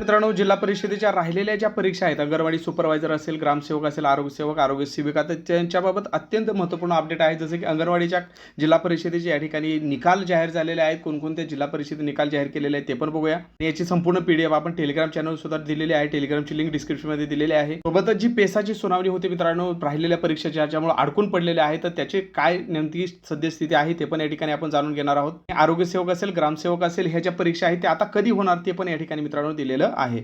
मित्रांनो जिल्हा परिषदेच्या राहिलेल्या ज्या परीक्षा आहेत अंगणवाडी सुपरवायझर असेल ग्रामसेवक असेल आरोग्यसेवक आरोग्य सेविका तर त्यांच्याबाबत अत्यंत महत्त्वपूर्ण अपडेट आहे. जसं की अंगणवाडीच्या जिल्हा परिषदेचे या ठिकाणी निकाल जाहीर झालेले आहेत. कोणकोणत्या जिल्हा परिषदेने निकाल जाहीर केलेले आहेत ते पण बघूया. याची संपूर्ण पीडीएफ आपण टेलिग्राम चॅनल सुद्धा दिलेली आहे. टेलिग्रामची लिंक डिस्क्रिप्शनमध्ये दिलेली आहे. सोबतच जी पेसाची सुनावणी होती मित्रांनो राहिलेल्या परीक्षा ज्याच्यामुळे अडकून पडलेल्या आहेत तर त्याचे काय नेमकी सद्यस्थिती आहे ते पण या ठिकाणी आपण जाणून घेणार आहोत. आरोग्यसेवक असेल ग्रामसेवक असेल ह्या ज्या परीक्षा आहेत त्या आता कधी होणार ते पण या ठिकाणी मित्रांनो दिलेलं आहे.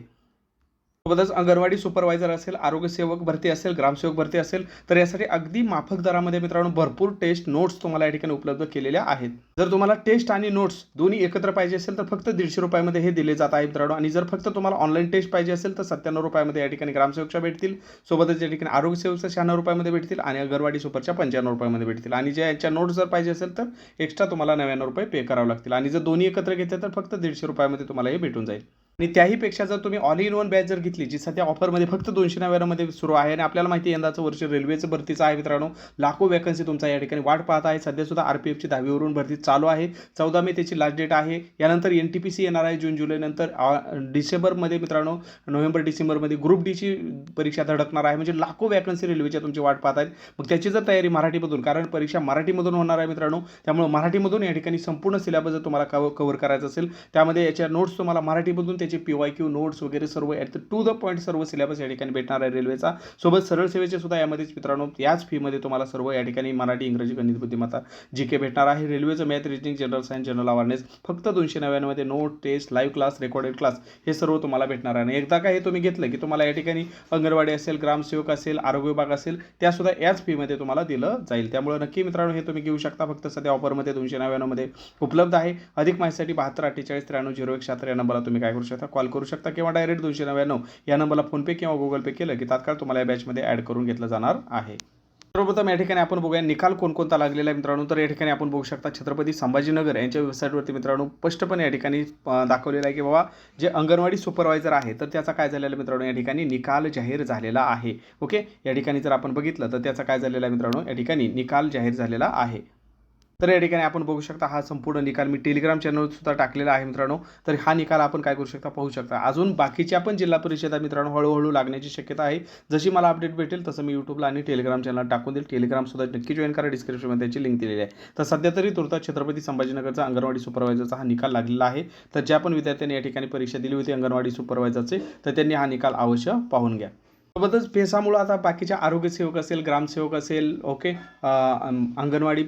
सोबतच अंगणवाडी सुपरवायझर असेल आरोग्यसेवक भरती असेल ग्रामसेवक भरती असेल तर यासाठी अगदी माफक दरामध्ये मित्रांनो भरपूर टेस्ट नोट्स तुम्हाला या ठिकाणी उपलब्ध केलेल्या आहेत. जर तुम्हाला टेस्ट आणि नोट्स दोन्ही एकत्र पाहिजे असेल तर फक्त दीडशे रुपयामध्ये हे दिले जात आहे मित्रांनो. आणि जर फक्त तुम्हाला ऑनलाईन टेस्ट पाहिजे असेल तर सत्त्याण्णव रुपयामध्ये या ठिकाणी ग्रामसेवकच्या भेटतील. सोबतच या ठिकाणी आरोग्यसेवकच्या शहाण्णव रुपयामध्ये भेटतील आणि अंगणवाडी सुपरच्या पंच्याण्णव रुपयामध्ये भेटतील. आणि ज्या यांच्या नोट्स जर पाहिजे असेल तर एक्स्ट्रा तुम्हाला नव्याण्णव रुपये पे करावे लागतील. आणि जर दोन्ही एकत्र घेतले तर फक्त दीडशे रुपयामध्ये तुम्हाला हे भेटून जाईल. आणि त्याहीपेक्षा जर तुम्ही ऑल इन वन बॅच जर घेतली जी सध्या ऑफरमध्ये फक्त दोनशे नव्याण्णवमध्ये सुरू आहे आणि आपल्याला माहिती आहे यंदाचं वर्ष रेल्वेचं भरतीचं आहे मित्रांनो. लाखो वॅकन्सी तुमचा या ठिकाणी वाट पाहत आहे. सध्या सुद्धा आर पी एफची दहावीवरून भरती चालू आहे. चौदा मे त्याची लास्ट डेट आहे. यानंतर एन टी पी सी येणार आहे जून जुलैनंतर आ, डिसेंबरमध्ये मित्रांनो नोव्हेंबर डिसेंबरमध्ये ग्रुप डीची परीक्षा धडकणार आहे. म्हणजे लाखो वॅकन्सी रेल्वेच्या तुमची वाट पाहत आहेत. मग त्याची जर तयारी मराठीमधून कारण परीक्षा मराठीमधून होणार आहे मित्रांनो त्यामुळे मराठीमधून या ठिकाणी संपूर्ण सिलेबस जर तुम्हाला कव कव्हर करायचं असेल त्यामध्ये याच्या नोट्स तुम्हाला मराठीमधून त्याचे पी वाय क्यू नोट्स वगैरे सर्व ॲट टू द पॉईंट सर्व सिलेबस या ठिकाणी भेटणार आहे रेल्वेचा. सोबत सरळ सेवेचे सुद्धा यामध्येच मित्रांनो याच फीमध्ये तुम्हाला सर्व या ठिकाणी मराठी इंग्रजी गणित बुद्धिमत्ता जी के भेटणार आहे. रेल्वेचं math reasoning general science general awareness फक्त दोनशे नव्याण्णवमध्ये note test live class recorded class हे सर्व तुम्हाला भेटणार आहे. आणि एकदा का हे तुम्ही घेतलं की तुम्हाला या ठिकाणी अंगणवाडी असेल ग्रामसेवक असेल आरोग्य विभाग असेल त्यासुद्धा याच फीमध्ये तुम्हाला दिलं जाईल. त्यामुळे नक्की मित्रांनो हे तुम्ही घेऊ शकता. फक्त सध्या ऑफरमध्ये दोनशे नव्याण्णवमध्ये उपलब्ध आहे. अधिक माहितीसाठी बहात्तर अठ्ठेचाळीस त्र्याण्णव झिरो एक शहात्तर या नंबरला तुम्ही काय करू शकता. कॉल करू शकता किंवा डायरेक्ट दोनशे नव्याण्णव या नंबरला फोनपे किंवा गुगल पे केलं की तात्काळ तुम्हाला या बॅचमध्ये ॲड करून घेतलं जाणार आहे. सर्वप्रथम या ठिकाणी आपण बघूया निकाल कोणकोणता लागलेला आहे मित्रांनो. तर या ठिकाणी आपण बघू शकता छत्रपती संभाजीनगर यांच्या वेबसाईटवरती मित्रांनो स्पष्टपणे या ठिकाणी दाखवलेला दाखवलेलं आहे की बाबा जे अंगणवाडी सुपरवायझर आहे तर त्याचा काय झालेला आहे मित्रांनो या ठिकाणी निकाल जाहीर झालेला आहे. ओके या ठिकाणी जर आपण बघितलं तर त्याचा काय झालेला आहे मित्रांनो या ठिकाणी निकाल जाहीर झालेला आहे. तर या ठिकाणी आपण बघू शकता हा संपूर्ण निकाल मी टेलिग्राम चॅनलवर सुद्धा टाकलेला आहे मित्रांनो. तर हा निकाल आपण काय करू शकता? पाहू शकता. अजून बाकीच्या पण जिल्हा परिषदा मित्रांनो हळूहळू लागण्याची शक्यता आहे. जशी मला अपडेट भेटेल तसं मी यूट्यूबला आणि टेलिग्राम चॅनल टाकून देईल. टेलिग्राम सुद्धा नक्की जॉईन करा. डिस्क्रिप्शनमध्ये त्याची लिंक दिलेली आहे. तर सध्या तरी तुर्तास छत्रपती संभाजीनगरचा अंगणवाडी सुपरवायझरचा हा निकाल लागलेला आहे. तर ज्या पण विद्यार्थ्यांनी या ठिकाणी परीक्षा दिली होती अंगणवाडी सुपरवायझरचे तर त्यांनी हा निकाल अवश्य पाहून घ्या. सोबतच पेसामुळं आता बाकीच्या आरोग्यसेवक असेल ग्रामसेवक असेल ओके अंगणवाडी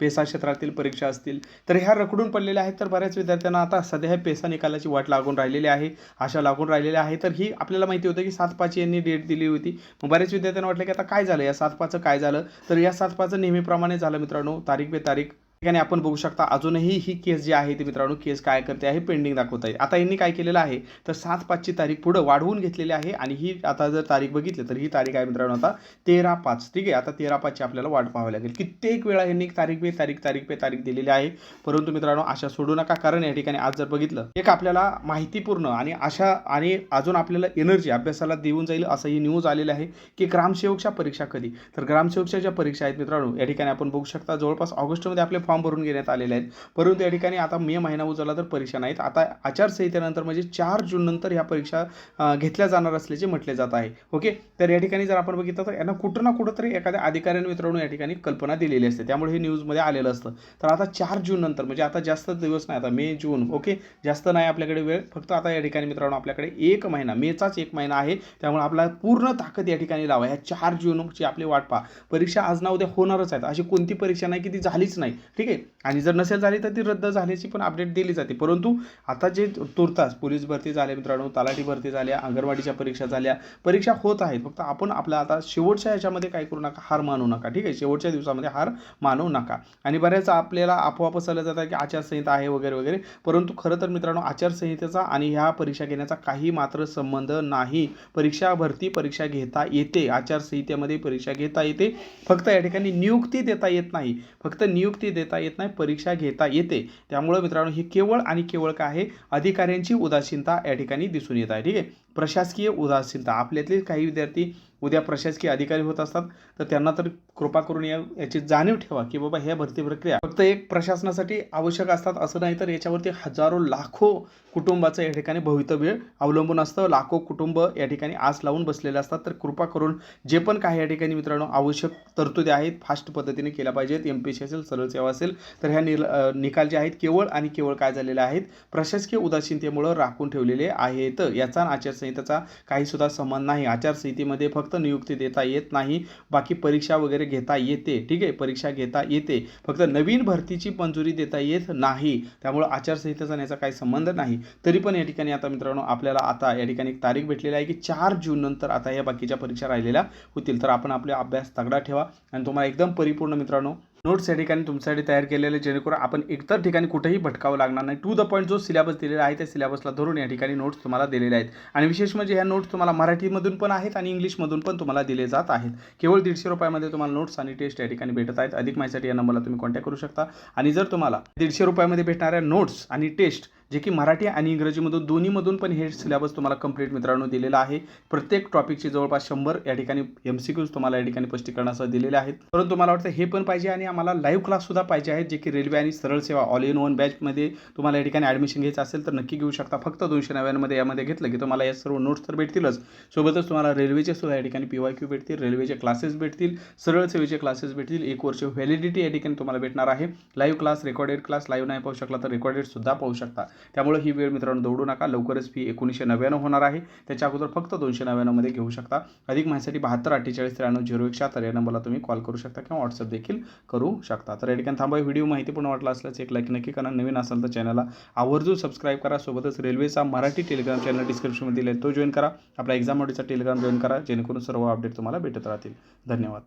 पेसा क्षेत्रातील परीक्षा असतील तर ह्या रखडून पडलेल्या आहेत तर बऱ्याच विद्यार्थ्यांना आता सध्या ह्या पेसा निकालाची वाट लागून राहिलेली आहे आशा लागून राहिलेल्या आहे. तर ही आपल्याला माहिती होतं की सात पाच यांनी डेट दिली होती. मग बऱ्याच विद्यार्थ्यांना वाटलं की आता काय झालं? या सात पाचचं काय झालं? तर या सात पाचचं नेहमीप्रमाणे झालं मित्रांनो तारीख बे तारीख ठिकाणी आपण बघू शकता अजूनही ही केस जी आहे ती मित्रांनो केस काय करते आहे पेंडिंग दाखवत आहे. आता यांनी काय केलेलं आहे तर सात पाचची तारीख पुढं वाढवून घेतलेली आहे आणि ही आता जर तारीख बघितली तर ही तारीख आहे मित्रांनो आता तेरा पाच. ठीक आहे? आता तेरा पाचची आपल्याला वाट पाहावी लागेल. कित्येक वेळा यांनी तारीख पे तारीख तारीख पे तारीख दिलेली आहे. परंतु मित्रांनो आशा सोडू नका कारण या ठिकाणी आज जर बघितलं एक आपल्याला माहितीपूर्ण आणि आशा आणि अजून आपल्याला एनर्जी अभ्यासाला देऊन जाईल असं ही न्यूज आलेली आहे की ग्रामसेवकच्या परीक्षा कधी? तर ग्रामसेवकच्या ज्या परीक्षा आहेत मित्रांनो या ठिकाणी आपण बघू शकता जवळपास ऑगस्टमध्ये आपले फॉर्म भरून घेण्यात आलेले आहेत. परंतु या ठिकाणी आता मे महिना उजवला तर परीक्षा नाहीत. आता आचारसंहितेनंतर म्हणजे चार जून नंतर ह्या परीक्षा घेतल्या जाणार असल्याचे म्हटले जात आहे. ओके? तर या ठिकाणी जर आपण बघितलं तर यांना कुठं ना कुठंतरी एखाद्या अधिकाऱ्याने मित्रांनो या ठिकाणी कल्पना दिलेली असते. त्यामुळे हे न्यूजमध्ये आलेलं असतं. तर आता चार जून नंतर म्हणजे आता जास्त दिवस नाही आता मे जून ओके? जास्त नाही आपल्याकडे वेळ. फक्त आता या ठिकाणी मित्रांनो आपल्याकडे एक महिना मेचाच एक महिना आहे. त्यामुळे आपला पूर्ण ताकद या ठिकाणी लावा. ह्या चार जूनची आपली वाट पहा. परीक्षा आज ना उद्या होणारच आहेत. अशी कोणती परीक्षा नाही की ती झालीच नाही. ठीक आहे? आणि जर नसेल झाली तर ती रद्द झाल्याची पण अपडेट दिली जाते. परंतु आता जे तुर्तास पोलीस भरती झाले मित्रांनो तलाठी भरती झाल्या अंगणवाडीच्या परीक्षा झाल्या परीक्षा होत आहेत. फक्त आपण आपल्या आता शेवटच्या ह्याच्यामध्ये काय करू नका हार मानू नका. ठीक आहे? शेवटच्या दिवसामध्ये हार मानू नका. आणि बऱ्याच आपल्याला अफवा पसरल्या जातात की आचारसंहिता आहे वगैरे वगैरे. परंतु खरं तर मित्रांनो आचारसंहितेचा आणि ह्या परीक्षा घेण्याचा काही मात्र संबंध नाही. परीक्षा भरती परीक्षा घेता येते. आचारसंहितेमध्ये परीक्षा घेता येते. फक्त या ठिकाणी नियुक्ती देता येत नाही. फक्त नियुक्ती देता येत नाही परीक्षा घेता येते. त्यामुळं मित्रांनो हे केवळ आणि केवळ काय आहे? अधिकाऱ्यांची उदासीनता या ठिकाणी दिसून येत आहे ठीक आहे. प्रशासकीय उदासीनता. आपल्यातले काही विद्यार्थी उद्या प्रशासकीय अधिकारी होत असतात तर त्यांना तर कृपा करून या याची जाणीव ठेवा की बाबा ह्या भरती प्रक्रिया फक्त एक प्रशासनासाठी आवश्यक असतात असं नाही तर याच्यावरती हजारो लाखो कुटुंबाचं या ठिकाणी भवितव्य अवलंबून असतं. लाखो कुटुंब या ठिकाणी आस लावून बसलेले असतात. तर कृपा करून जे पण काही या ठिकाणी मित्रांनो आवश्यक तरतुदी आहेत फास्ट पद्धतीने केल्या पाहिजेत. एम पी सी असेल सरळ सेवा असेल तर ह्या निल निकाल जे आहेत केवळ आणि केवळ काय झालेले आहेत? प्रशासकीय उदासीनतेमुळं राखून ठेवलेले आहेत. याचा आचार आचारसंहितेचा काहीसुद्धा संबंध नाही. आचारसंहितेमध्ये फक्त नियुक्ती देता येत नाही बाकी परीक्षा वगैरे घेता येते. ठीक आहे? परीक्षा घेता येते. फक्त नवीन भरतीची मंजुरी देता येत नाही. त्यामुळं आचारसंहितेचा याचा काही संबंध नाही. तरी पण या ठिकाणी आता मित्रांनो आपल्याला आता या ठिकाणी एक तारीख भेटलेली आहे की चार जून नंतर आता या बाकीच्या परीक्षा राहिलेल्या होतील. तर आपण आपले अभ्यास तगडा ठेवा आणि तुम्हाला एकदम परिपूर्ण मित्रांनो नोट्स या ठिकाणी तुमच्यासाठी तयार केलेले जेणेकरून आपण इतर ठिकाणी कुठेही भटकावं लागणार नाही. टू द पॉईंट जो सिलेबस दिलेला आहे त्या सिलेबसला धरून या ठिकाणी नोट्स तुम्हाला दिलेले आहेत. आणि विशेष म्हणजे ह्या नोट्स तुम्हाला मराठीमधून पण आहेत आणि इंग्लिशमधून पण तुम्हाला दिले जात आहेत. केवळ दीडशे रुपयामध्ये तुम्हाला नोट्स आणि टेस्ट या ठिकाणी भेटत आहेत. अधिक माहितीसाठी या नंबरला तुम्ही कॉन्टॅक्ट करू शकता. आणि जर तुम्हाला दीडशे रुपयामध्ये भेटणाऱ्या नोट्स आणि टेस्ट जे की मराठी आणि इंग्रजीमधून दोन्हीमधून पण हे सिलेबस तुम्हाला कंप्लीट मित्रांनो दिलेला आहे. प्रत्येक टॉपिकचे जवळपास शंभर या ठिकाणी एम सी क्यूज तुम्हाला या ठिकाणी स्पष्टीकरणासह दिलेले आहेत. परंतु मला वाटतं हे पण पाहिजे आणि आम्हाला लाईव्ह क्लाससुद्धा पाहिजे आहेत जे की रेल्वे आणि सरळ सेवा ऑल इन वन बॅचमध्ये तुम्हाला या ठिकाणी ॲडमिशन घ्यायचं असेल तर नक्की घेऊ शकता. फक्त दोनशे नव्याण्णवमध्ये यामध्ये घेतलं की तुम्हाला या सर्व नोट्स तर भेटतीलच. सोबतच तुम्हाला रेल्वेचे सुद्धा या ठिकाणी पी वाय क्यू भेटतील रेल्वेचे क्लासेस भेटतील सरळ सेवेचे क्लासेस भेटतील एक वर्ष व्हॅलिडिटी या ठिकाणी तुम्हाला भेटणार आहे. Live class recorded class live नाही पाहू शकला तर रेकॉर्डेड सुद्धा पाहू शकता. त्यामुळे ही वेळ मित्रांनो दौडू नका. लवकरच फी एकोणीसशे नव्याण्णव होणार आहे. त्याच्या अगोदर फक्त दोनशे नव्याण्णवमध्ये घेऊ शकता. अधिक माहितीसाठी बहात्तर अठ्ठेचाळीस त्र्याण्णव झिरो एक शहात्तर या नंबरला तुम्ही कॉल करू शकता किंवा व्हॉट्सअप देखील करू शकता. तर या ठिकाणी थांबा व्हिडिओ माहितीपूर्ण वाटला असल्यास एक लाईक नक्की करा. नवीन असाल तर चॅनलला आवर्जून सबस्क्राईब करा. सोबतच रेल्वेचा मराठी टेलिग्राम चॅनल डिस्क्रिप्शनमध्ये दिले तो जॉईन करा. आपला एक्झाम टेलिग्राम जॉईन करा. जेणेकरून सर्व अपडेट तुम्हाला भेटत राहतील. धन्यवाद.